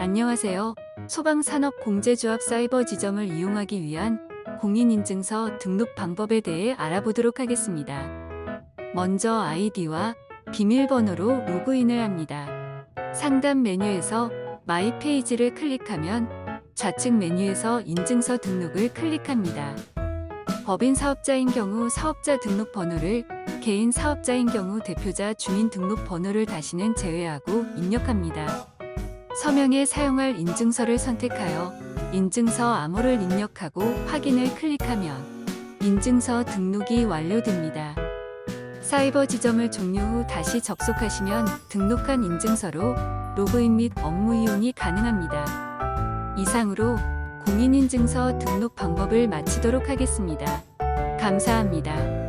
안녕하세요. 소방산업공제조합 사이버 지점을 이용하기 위한 공인인증서 등록 방법에 대해 알아보도록 하겠습니다. 먼저 아이디와 비밀번호로 로그인을 합니다. 상단 메뉴에서 마이 페이지를 클릭하면 좌측 메뉴에서 인증서 등록을 클릭합니다. 법인 사업자인 경우 사업자 등록 번호를, 개인 사업자인 경우 대표자 주민 등록 번호를 다시는 제외하고 입력합니다. 서명에 사용할 인증서를 선택하여 인증서 암호를 입력하고 확인을 클릭하면 인증서 등록이 완료됩니다. 사이버 지점을 종료 후 다시 접속하시면 등록한 인증서로 로그인 및 업무 이용이 가능합니다. 이상으로 공인인증서 등록 방법을 마치도록 하겠습니다. 감사합니다.